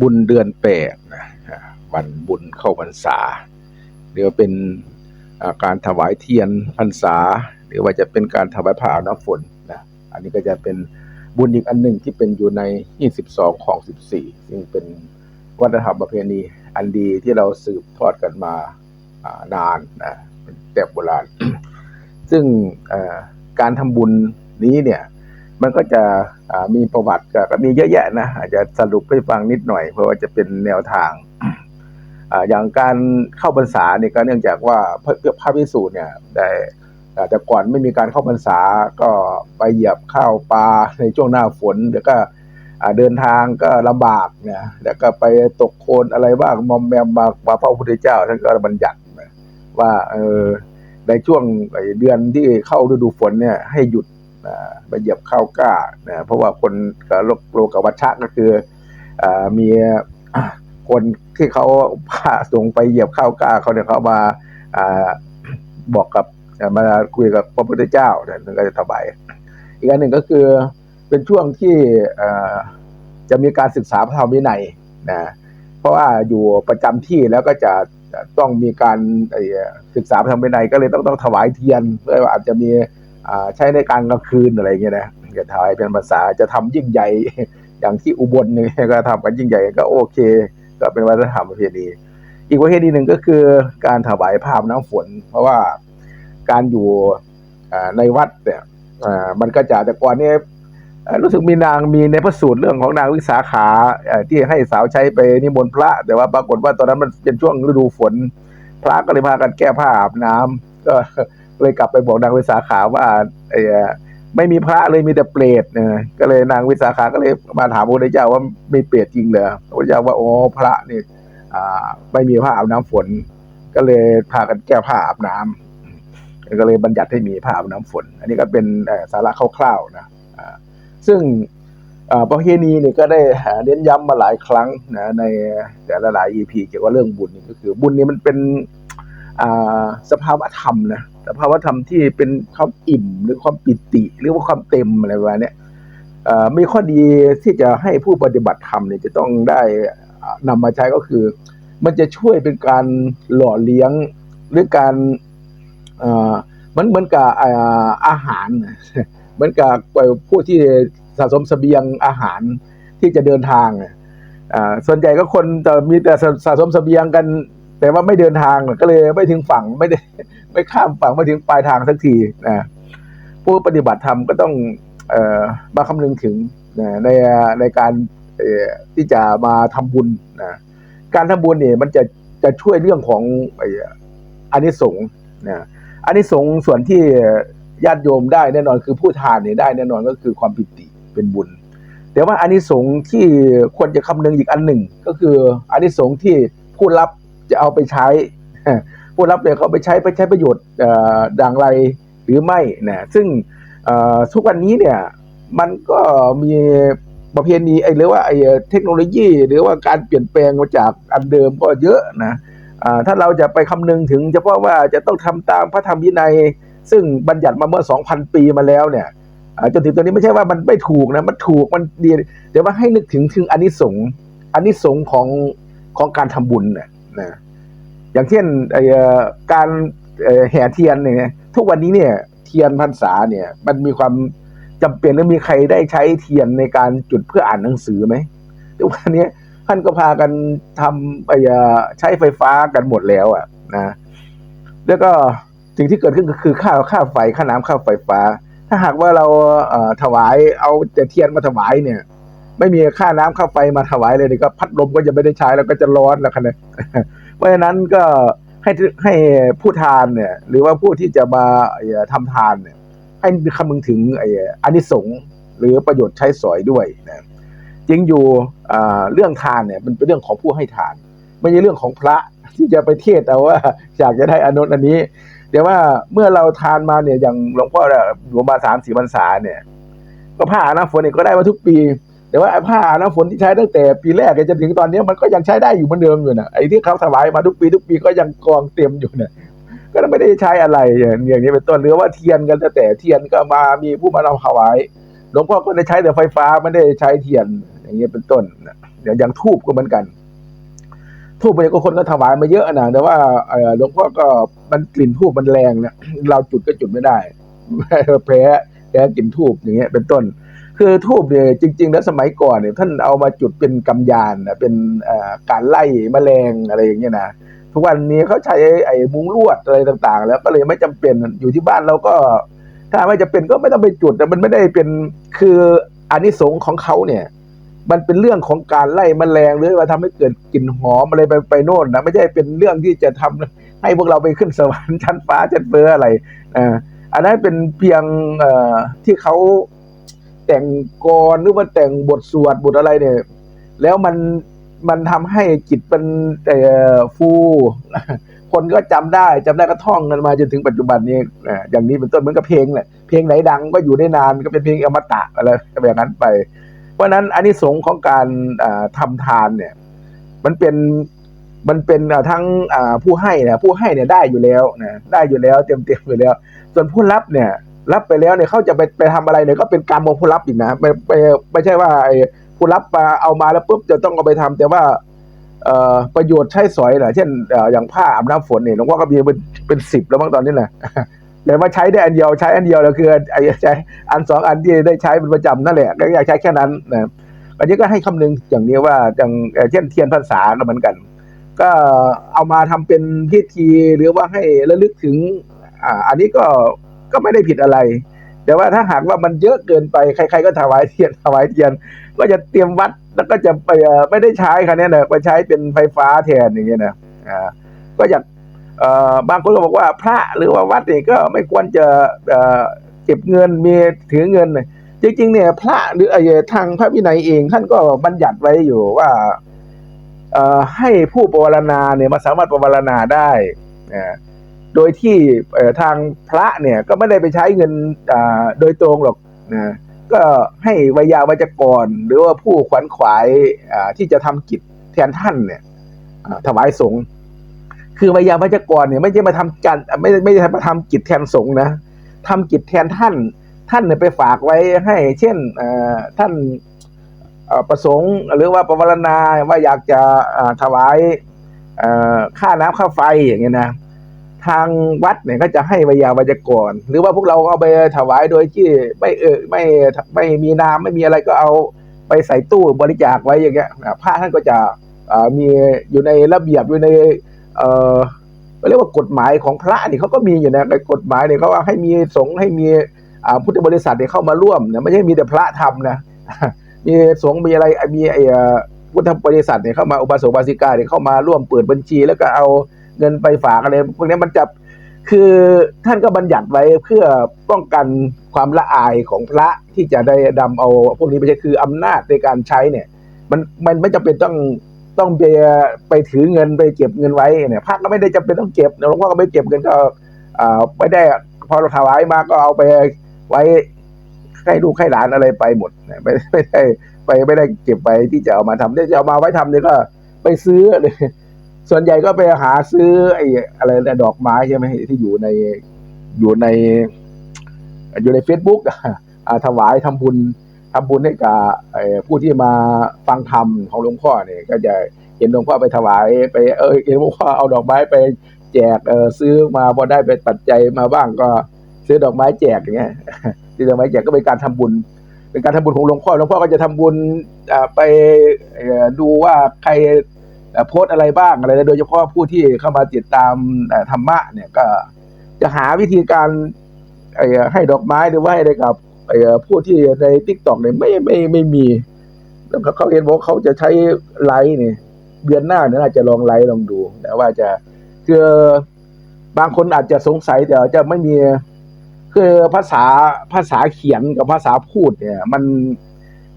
บุญเดือนแปดนะวันบุญเข้าพรรษาหรือว่าเป็นการถวายเทียนพรรษา หรือว่าจะเป็นการถวายผ้าอน้ำฝนนะอันนี้ก็จะเป็นบุญอีกอันหนึ่งที่เป็นอยู่ใน 22 ของ 14 ซึ่งเป็นวัฒนธรรมประเพณีอันดีที่เราสืบทอดกันมานานนะเป็นแต่โบราณ ซึ่งการทำบุญนี้เนี่ย มันก็จะมีประวัติก็มีเยอะแยะนะอาจจะสรุปให้ฟังนิดหน่อย เพราะว่าจะเป็นแนวทางอย่างการเข้าพรรษาเนี่ยก็เนื่องจากว่าพระพิสูจน์เนี่ยได้แต่ก่อนไม่มีการเข้าพรรษาก็ไปเหยียบข้าวปลาในช่วงหน้าฝนแล้วก็เดินทางก็ลำบากเนี่ยแล้วก็ไปตกโคลนอะไรบ้างมอมแมมมามาพระพุทธเจ้าท่านก็บัญญัติว่าเออในช่วงไอเดือนที่เข้าฤดูฝนเนี่ยให้หยุด อ่าไปเหยียบข้าวกล้านะเพราะว่าคนกับโลกโลกวัชชะก็คืออมีคนที่เขาพาส่งไปเหยียบข้าวกล้าเขาเนี่ยเขามาอบอกกับมาคุยกับพระพุทธเจ้าเนี่ยท่านก็จะถวายอีกอันหนึ่งก็คือเป็นช่วงที่จะมีการศึกษาพระธรรมวินัยนะเพราะว่าอยู่ประจำที่แล้วก็จะต้องมีการศึกษาพระธรรมวินัยก็เลยต้องต้องถวายเทียนเพื่อว่าอาจจะมี ใช้ในการกลางคืนอะไรเงี้ยนะจะถ่ายเป็นภาษาจะทำยิ่งใหญ่อย่างที่อุบลเนี่ยก็ทำกันยิ่งใหญ่ก็โอเค ก็เป็นวัฒนธรรมประเพณีอีกประเพณีหนึ่งก็คือการถวายภาพน้ำฝน เพราะว่าการอยู่อ่าในวัดเนี่ยอ่ามันก็จะแต่ก่อนเนี่ยรู้สึกมีนางมีในพระสูตรเรื่องของนางวิสาขาที่ให้สาวใช้ไปนิมนต์พระ แต่ว่าปรากฏว่าตอนนั้นมันเป็นช่วงฤดูฝน พระก็เลยพากันแก้ผ้าอาบน้ำก็ เลยกลับไปบอกนางวิสาขาว่าเอ่อไม่มีพระเลยมีแต่เปรตเนี่ยก็เลยนางวิสาขาก็เลยมาถามพระพุทธเจ้าว่ามีเปรตจริงเหรอพระพุทธเจ้าว่าโอ้พระนี่ไม่มีผ้าอาบน้ำฝน ก็เลยพากันแก้ผ้าอาบน้ำก็เลยบัญญัติให้มีผ้าอาบน้ำฝน อันนี้ก็เป็นสาระคร่าวๆนะซึ่งประเพณีนี่ก็ได้เน้นย้ำมาหลายครั้งนะในแต่ละหลาย EP เกี่ยวกับเรื่องบุญนี่ก็คือบุญนี่มันเป็น สภาวะธรรมนะสภาวะธรรมที่เป็นความอิ่มหรือความปิติ หรือว่าความเต็มอะไรประมาณนี้อ่อมีข้อดีที่จะให้ผู้ปฏิบัติธรรมเนี่ยจะต้องได้อ่านำมาใช้ก็คือ มันจะช่วยเป็นการหล่อเลี้ยงหรือการอ่อเหมันเหมือนกับอาหารเหมือนกับผู้ที่สะสมสเสบียงอาหารที่จะเดินทางอ่าส่วนใหญ่ก็คนจะมีแต่สะสะสเสบียงกัน แต่ว่าไม่เดินทางก็เลยไม่ถึงฝั่งไม่ได้ไม่ข้ามฝั่งไม่ถึงปลายทางสักทีนะผู้ปฏิบัติธรรมก็ต้องเอ่อมาคำนึงถึงนะในในการที่จะมาทำบุญนะการทำบุญเนี่ยมันจะจะช่วยเรื่องของอ้อานิสงส์นะอานิสงส์ส่วนที่ญาติโยมได้แน่นอนคือผู้ทานเนี่ยได้แน่นอนก็คือความปิติเป็นบุญ แต่ว่าอานิสงส์ที่ควรจะคำนึงอีกอันหนึ่ง ก็คืออานิสงส์ที่ผู้รับ จะเอาไปใช้ผู้รับเนี่ยเขาไปใช้ไปใช้ประโยชน์ดังไรหรือไม่นะซึ่งทุกวันนี้เนี่ยมันก็มีประเพณีไอ้หรือว่าไอ้เทคโนโลยี หรือว่าการเปลี่ยนแปลงมาจากอันเดิมก็เยอะนะถ้าเราจะไปคำนึงถึง เฉพาะว่าจะต้องทำตามพระธรรมวินัย ซึ่งบัญญัติมาเมื่อ 2,000 ปีมาแล้วเนี่ยจนถึงตอนนี้ไม่ใช่ว่ามันไม่ถูกนะมันถูกมันดีแต่ว่าให้นึกถึงถึงอานิสงส์อานิสงส์ของของการทำบุญเนะ นะอย่างเช่นไอ้การแห่เทียนเนี่ยทุกวันนี้เนี่ยเทียนพรรษาเนี่ยมันมีความจำเป็นหรือมีใครได้ใช้เทียนในการจุดเพื่ออ่านหนังสือไหมทุกวันนี้ท่านก็พากันทำไอ้ใช้ไฟฟ้ากันหมดแล้วอะนะแล้วก็สิ่งที่เกิดขึ้นก็คือค่าค่าไฟค่าน้ำค่าไฟฟ้า ถ้าหากว่าเราถวายเอาแต่เทียนมาถวายเนี่ย ไม่มีค่าน้ำค่าไฟมาถวายเลยนี่ก็พัดลมก็จะไม่ได้ใช้แล้วก็จะร้อนแล้วคันนี้เพราะฉะนั้นก็ให้ให้ผู้ทานเนี่ย หรือว่าผู้ที่จะมาเอ่อทำทานเนี่ย ให้คำนึงถึงไอ้อานิสงส์หรือประโยชน์ใช้สอยด้วยนะจริงอยู่อ่าเรื่องทานเนี่ยมันเป็นเรื่องของผู้ให้ทาน ไม่ใช่เรื่องของพระที่จะไปเทศเอาว่าอยากจะได้อนุนอันนี้ แต่ว่าเมื่อเราทานมาเนี่ยอย่างหลวงพ่อเนี่ยอยู่มาสามสี่พรรษาเนี่ย ก็ผ้าอน้ำฝนเนี่ยก็ได้มาทุกปี แต่ว่าผ้าอาบน้ำฝนที่ใช้ตั้งแต่ปีแรกจนถึงตอนนี้มันก็ยังใช้ได้อยู่เหมือนเดิมอยู่นะไอ้ที่เขาถวายมาทุกปีทุกปีก็ยังกองเต็มอยู่เนี่ยก็ไม่ได้ใช้อะไรอย่างนี้เป็นต้นหรือว่าเทียนกันแต่แต่เทียนก็มามีผู้มาเราถวายหลวงพ่อก็ได้ใช้แต่ไฟฟ้าไม่ได้ใช้เทียน อย่างนี้ยเป็นต้นอย่างอย่างทูบก็เหมือนกัน ทูบเนี่ยก็คนก็ถวายมาเยอะนะแต่ว่าเออหลวงพ่อก็มันกลิ่นทูบมันแรงนะเราจุดก็จุดไม่ได้แพ้แพ้กลิ่นทูบอย่างเงี้ยเป็นต้น คือทูบเนี่ยจริง ๆ แล้วสมัยก่อนเนี่ยท่านเอามาจุดเป็นกำยานนะเป็นการไล่แมลงอะไรอย่างเงี้ยนะทุกวันนี้เขาใช้ไอ้มุ้งลวดอะไรต่าง ๆ แล้วก็เลยไม่จำเป็นอยู่ที่บ้านเราก็ ถ้าไม่จะเป็นก็ไม่ต้องไปจุดแต่มันไม่ได้เป็นคืออานิสงส์ของเขาเนี่ย มันเป็นเรื่องของการไล่แมลงหรือว่าทำให้เกิดกลิ่นหอมอะไรไปไปโน่นนะไม่ใช่เป็นเรื่องที่จะทำให้พวกเราไปขึ้นสวรรค์ชั้นฟ้าชั้นเฟ้ออะไรอ่าอันนั้นเป็นเพียงเอ่อที่เขา แต่งกรหรือว่าแต่งบทสวดบทอะไรเนี่ย แล้วมันมันทำให้จิตมันเอ่อฟูคนก็จำได้จำได้ก็ท่องกันมาจนถึงปัจจุบันนี้อย่างนี้เป็นต้นเหมือนกับเพลงแหละเพลงไหนดังก็อยู่ได้นานก็เป็นเพลงอมตะอะไรแบบนั้นไป เพราะนั้นอันนี้สงส์ของการอ่าทำทานเนี่ย มันเป็นมันเป็นทั้งผู้ให้นี่ยผู้ให้เนี่ยได้อยู่แล้วนะได้อยู่แล้วเต็มเต็มอยู่แล้ว ส่วนผู้รับเนี่ย รับไปแล้วเนี่ยเขาจะไปไปทำอะไรเนี่ยก็เป็นกรรมของผู้รับอีกนะไม่ไม่ไม่ใช่ว่าไอ้ผู้รับมาเอามาแล้วปุ๊บจะต้องเอาไปทำแต่ว่าประโยชน์ใช้สอยนะเช่นอย่างผ้าอาบน้ำฝนเนี่ยหลวงพ่อก็มีเป็นเป็นสิบแล้วมั้งตอนนี้แหละแต่ว่าใช้ได้อันเดียวใช้อันเดียวแล้วคือไอ้ใช้อันสองอันที่ได้ใช้เป็นประจำนั่นแหละก็อยากใช้แค่นั้นนะอันนี้ก็ให้คำนึงอย่างนี้ว่าอย่างเช่นเทียนพรรษาก็เหมือนกัน ก็เอามาทำเป็นพิธีหรือว่าให้ระลึกถึงอ่าอันนี้ก็ ก็ไม่ได้ผิดอะไร แต่ว่าถ้าหากว่ามันเยอะเกินไปใคร ๆ ก็ถวายเทียนถวายเทียน ก็จะเตรียมวัดแล้วก็จะไปเออไม่ได้ใช้คันนี้นะไปใช้เป็นไฟฟ้าแทนอย่างเงี้ยนะอ่าก็อยากเออบางคนก็บอกว่าพระหรือว่าวัดนี่ก็ไม่ควรจะเออเก็บเงินมีถือเงินจริงๆเนี่ยพระหรือไอ้ทางพระวินัยเองท่านก็บัญญัติไว้อยู่ว่าเออให้ผู้ปวารณาเนี่ยมาสามารถปวารณาได้นะ โดยที่ทางพระเนี่ยก็ไม่ได้ไปใช้เงินโดยตรงหรอกนะก็ให้วิยาวัจกร หรือว่าผู้ขวัญขวายที่จะทำกิจแทนท่านเนี่ยถวายสงฆ์คือวิยาวัจกรเนี่ยไม่ใช่มาทำจันไม่ไม่ใช่มาทำกิจแทนสงฆ์นะทำกิจแทนท่าน ท่านเนี่ยไปฝากไว้ให้ เช่นท่านประสงค์หรือว่าประวารณาว่าอยากจะถวายค่าน้ำค่าไฟอย่างเงี้ยนะ ทางวัดเนี่ยก็จะให้วิยาวัจกร หรือว่าพวกเราเอาไปถวายโดยที่ไม่เออไม่ไม่มีนามไม่มีอะไรก็เอาไปใส่ตู้บริจาคไว้อย่างเงี้ยพระท่านก็จะมีอยู่ในระเบียบอยู่ในเอ่อเรียกว่ากฎหมายของพระนี่เขาก็มีอยู่นะในกฎหมายเนี่ยเขาว่าให้มีสงฆ์ให้มีพุทธบริษัทเนี่ยเข้ามาร่วมเนี่ยไม่ใช่มีแต่พระทำนะมีสงฆ์มีอะไรมีไอ้พุทธบริษัทเนี่ยเข้ามาอุบาสกบาสิกาเนี่ยเข้ามาร่วมเปิดบัญชี แล้วก็เอา เงินไปฝากอะไรพวกนี้มันจะคือท่านก็บัญญัติไว้เพื่อป้องกันความละอายของพระที่จะได้ดำเอาพวกนี้ไปใช้คืออำนาจในการใช้เนี่ย มันมันไม่จำเป็นต้องต้องไปไปถือเงินไปเก็บเงินไว้เนี่ยพระก็ไม่ได้จำเป็นต้องเก็บหลวงพ่อก็ไม่เก็บเงินก็อ่าไม่ได้พอเราถวายมาก็เอาไปไว้ให้ลูกให้หลานอะไรไปหมดไม่ไม่ได้ไปไม่ได้เก็บไปที่จะเอามาทำที่จะเอามาไว้ทำเนี่ยก็ไปซื้อเลย ส่วนใหญ่ก็ไปหาซื้อไอ้อะไรดอกไม้ใช่ไหมที่อยู่ในอยู่ใน อยู่ใน Facebook อ่าถวายทำบุญทำบุญให้กับผู้ที่มาฟังธรรมของหลวงพ่อเนี่ยก็จะเห็นหลวงพ่อไปถวายไปเออเห็นหลวงพ่อเอาดอกไม้ไปแจกเออซื้อมาพอได้เป็นปัจจัยมาบ้างก็ซื้อดอกไม้แจกอย่างเงี้ยซื้อดอกไม้แจกก็เป็นการทำบุญ เป็นการทำบุญของหลวงพ่อหลวงพ่อก็จะทำบุญไปดูว่าใคร โพสอะไรบ้างอะไรโดยเฉพาะผู้ที่เข้ามาติดตามธรรมะเนี่ยก็จะหาวิธีการให้ดอกไม้หรือว่าให้อะไรกับผู้ที่ในทิกตอกเนี่ยไม่ไม่ไม่มีแล้วเขาเห็นบอกเขาจะใช้ไลฟ์เนี่ยเดือนหน้าเนี่ยน่าจจะลองไลฟ์ลองดูแต่ว่าจะคือบางคนอาจจะสงสัยแต่จะไม่มีคือภาษาภาษาเขียนกับภาษาพูดเนี่ย มัน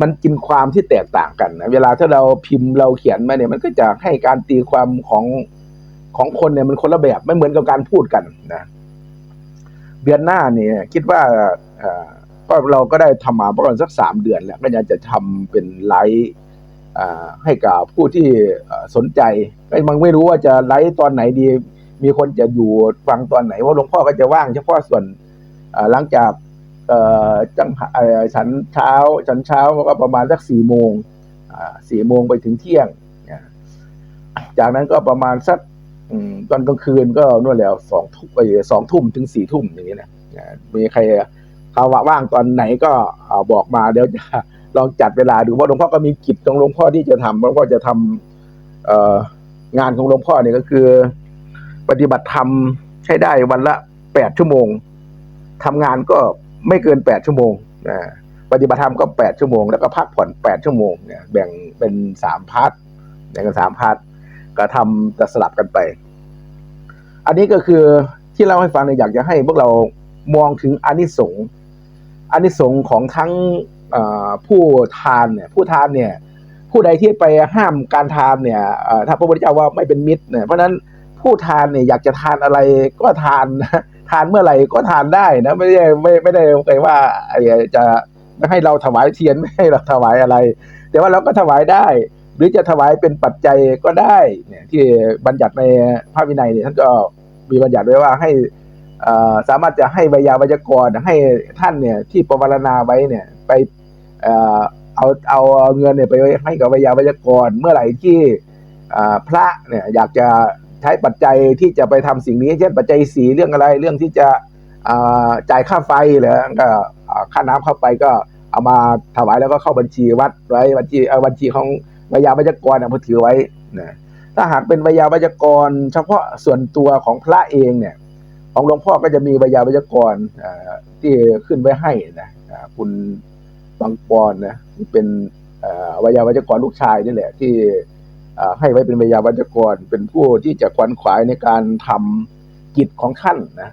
มันกินความที่แตกต่างกันนะเวลาถ้าเราพิมพ์เราเขียนมาเนี่ยมันก็จะให้การตีความของของคนเนี่ยมันคนละแบบไม่เหมือนกับการพูดกันนะเดือนหน้าเนี่ย คิดว่าเอ่อก็เราก็ได้ทำมาประมาณสักสามเดือนแล้วก็อยากจะทำเป็นไลฟ์ให้กับผู้ที่สนใจก็มันไม่รู้ว่าจะไลฟ์ตอนไหนดี มีคนจะอยู่ฟังตอนไหนว่าะหลวงพ่อก็จะว่างเฉพาะส่วนหลังจาก จังฉันเช้าฉันเช้าก็ประมาณสักสี่โมงสี่โมงไปถึงเที่ยง จากนั้นก็ประมาณสักตอนกลางคืนก็นู่นแล้วสองทุ่มไปสองทุ่มถึงสี่ทุ่มอย่างนี้นะมีใครภาวะว่างตอนไหนก็บอกมาเดี๋ยวจะลองจัดเวลาดูเพราะหลวงพ่อก็มีกิจของหลวงพ่อที่จะทำหลวงพ่อจะทำเองานของหลวงพ่อเนี่ยก็คือ ปฏิบัติธรรมให้ได้วันละแปดชั่วโมงทำงานก็ ไม่เกินแปดชั่วโมงนะปฏิบัติธรรมก็แปดชั่วโมง แล้วก็พักผ่อนแปดชั่วโมงเนี่ยแบ่งเป็นสามพาร์ทแบ่งกันสามพาร์ทก็ทำจะสลับกันไป อันนี้ก็คือที่เล่าให้ฟังเนี่ยอยากจะให้พวกเรามองถึงอานิสงส์อานิสงส์ของทั้งผู้ทานเนี่ยผู้ทานเนี่ยผู้ใดที่ไปห้ามการทานเนี่ยถ้าพระพุทธเจ้าว่าไม่เป็นมิตรเนี่ยเพราะนั้นผู้ทานเนี่ยอยากจะทานอะไรก็ทานนะานเมื่อไหร่ก็ทานได้นะไม่ได้ไม่ไม่ได้ไปว่าไอ้จะไม่ให้เราถวายเทียนไม่ให้เราถวายอะไร แต่ว่าเราก็ถวายได้ หรือจะถวายเป็นปัจจัยก็ได้เนี่ยที่บัญญัติในพระวินัยเนี่ยท่านก็มีบัญญัติไว้ว่าให้อ่อสามารถจะให้วิยาวัจกรให้ท่านเนี่ยที่ประวรณาไว้เนี่ยไปเอ่อเอาเอาเงินเนี่ยไปให้กับวิยาวัจกรเมื่อไหร่ที่อ่าพระเนี่ยอยากจะ ใช้ปัจจัยที่จะไปทำสิ่งนี้ เช่นปัจจัยสีเรื่องอะไรเรื่องที่จะจ่ายค่าไฟหรือก็ค่าน้ำเข้าไปก็เอามาถวายแล้วก็เข้าบัญชีวัดไว้บัญชีเอาบัญชีของวิยาวัจกรเนี่ยมือถือไว้นะถ้าหากเป็นวิยาวัจกร เฉพาะส่วนตัวของพระเองเนี่ย ของหลวงพ่อก็จะมีวิยาวัจกรที่ขึ้นไว้ให้นะคุณบางปอนนะที่เป็นวิยาวัจกรลูกชายนี่แหละที่ ให้ไว้เป็นวิยาวัจกร เป็นผู้ที่จะขวนขวายในการทำกิจของท่านนะ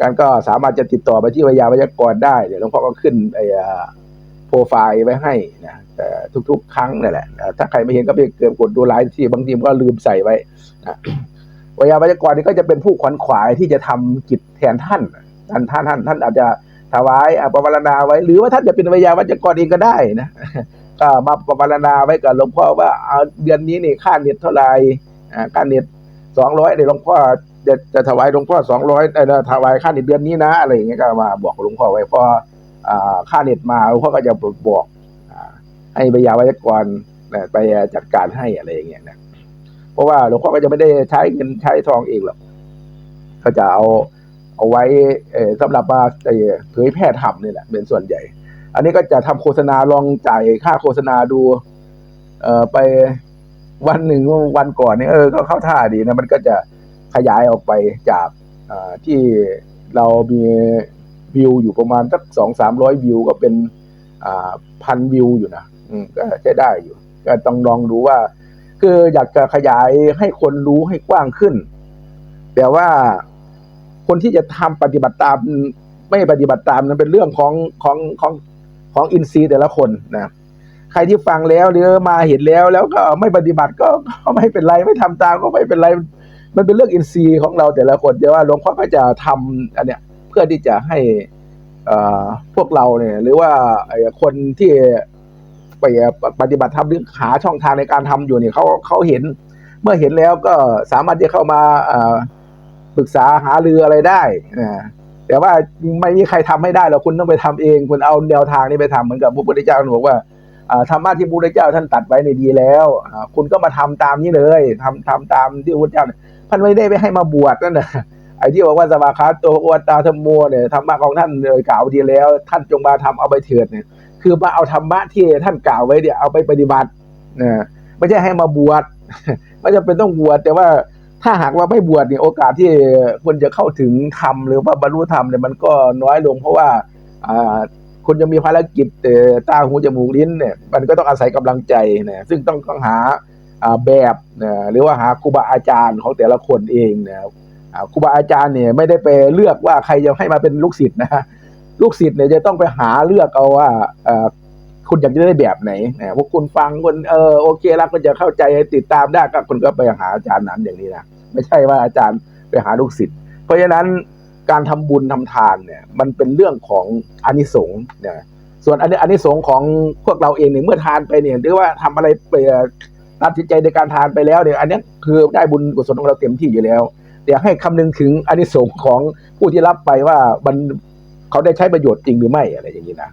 การก็สามารถจะติดต่อไปที่วิยาวัจกรได้เดี๋ยวหลวงพ่อก็ขึ้นไอ้อาโปรไฟล์ไว้ให้นะแต่ทุกๆ ครั้งนั่นแหละ ถ้าใครไม่เห็นก็ไปเกิดกดดูไลฟ์ที่บางทีมก็ลืมใส่ไว้นะวิยาวัจกรนี่ก็จะเป็นผู้ขวนขวายที่จะทำกิจแทนท่านท่านท่านท่านท่านอาจจะถวายอะประวารณาไว้ หรือว่าท่านจะเป็นวิยาวัจกรเองก็ได้นะ ก็มาประวารณาไว้กับหลวงพ่อว่าเอาเดือนนี้นี่ค่าเน็ตเท่าไหร่ค่าเน็ตสองร้อยเดี๋ยวหลวงพ่อจะจะถวายหลวงพ่อสองร้อยถวายค่าเน็ตเดือนนี้นะอะไรอย่างเงี้ยก็มาบอกหลวงพ่อไว้พอค่าเน็ตมาหลวงพ่อก็จะบอกอให้วิยาวัจกรนไปจัดการให้อะไรอย่างเงี้ยนะเพราะว่าหลวงพ่อก็จะไม่ได้ใช้เงินใช้ทองเองหรอกก็จะเอาเอาไว้เอ่อสำหรับมาเอ่อเผยแพร่ธรรมนี่แหละเป็นส่วนใหญ่ อันนี้ก็จะทำโฆษณาลองจ่ายค่าโฆษณาดู เอ่อไปวันหนึ่งวันก่อนเนี่ยเออก็เข้าท่าดีนะมันก็จะขยายออกไปจากอ่าที่เรามีวิวอยู่ประมาณสักสองสามร้อยวิวก็เป็นอ่าพันวิวอยู่นะอืมก็ใช้ได้อยู่ ก็ต้องลองดูว่า คืออยากจะขยายให้คนรู้ให้กว้างขึ้น แต่ว่าคนที่จะทำปฏิบัติตามไม่ปฏิบัติตามนั้นเป็นเรื่องของของของ ของอินทรีย์แต่ละคนนะใครที่ฟังแล้วหรือมาเห็นแล้วแล้วก็ไม่ปฏิบัติก็ก็ไม่เป็นไรไม่ทำตามก็ไม่เป็นไร มันเป็นเรื่องอินทรีย์ของเราแต่ละคนแต่ว่าหลวงพ่อก็จะทำอันเนี้ยเพื่อที่จะให้เอ่อพวกเราเนี่ย หรือว่าคนที่ไปปฏิบัติธรรมหรือหาช่องทางในการทำอยู่เนี่ยเขาเขาเห็น เมื่อเห็นแล้วก็สามารถที่เข้ามาปรึกษาหารืออะไรได้นะ แต่ว่าไม่มีใครทำให้ได้หรอกคุณต้องไปทำเอง คุณเอาแนวทางนี้ไปทำเหมือนกับพระพุทธเจ้าบอกว่าธรรมะที่พระพุทธเจ้าท่านตัดไว้ในดีแล้วคุณก็มาทำตามนี้เลยทำทำตามที่พระพุทธเจ้าท่านไม่ได้ไปให้มาบวชนั่นนะไอ้ที่บอกว่าสวากขาโตโอวตตาธรรมโมเนี่ยธรรมะของท่านเลยกล่าวดีแล้ว ท่านจงมาทำเอาไปเถิดเนี่ย คือมาเอาธรรมะที่ท่านกล่าวไว้เนี่ยเอาไปปฏิบัตินะไม่ใช่ให้มาบวชไม่จำเป็นต้องบวชแต่ว่า ถ้าหากว่าไม่บวชเนี่ยโอกาสที่คนจะเข้าถึงธรรมหรือว่าบรรลุธรรมเนี่ยมันก็น้อยลง เพราะว่าอ่าคุณจะมีภารกิจตาหูจมูกลิ้นเนี่ยมันก็ต้องอาศัยกำลังใจนะซึ่งต้องต้องหาแบบนะหรือว่าหาครูบาอาจารย์ของแต่ละคนเองนะครูบาอาจารย์เนี่ยไม่ได้ไปเลือกว่าใครจะให้มาเป็นลูกศิษย์นะลูกศิษย์เนี่ยจะต้องไปหาเลือกเอาว่า คุณอยากจะได้แบบไหนนะพวกคุณฟังคนเออโอเคแล้วก็จะเข้าใจติดตามได้ก็คุณก็ไปหาอาจารย์นั้นอย่างนี้นะไม่ใช่ว่าอาจารย์ไปหาลูกศิษย์เพราะฉะนั้นการทำบุญทำทานเนี่ย มันเป็นเรื่องของอานิสงส์นะส่วนอันนี้อานิสงส์ของพวกเราเองเนี่ยเมื่อทานไปเนี่ยหรือว่าทำอะไรไปตัดสินใจในการทานไปแล้วเนี่ย อันนี้คือได้บุญกุศลของเราเต็มที่อยู่แล้วแต่ให้คำนึงถึงอานิสงส์ของผู้ที่รับไปว่ามันเขาได้ใช้ประโยชน์จริงหรือไม่อะไรอย่างนี้นะ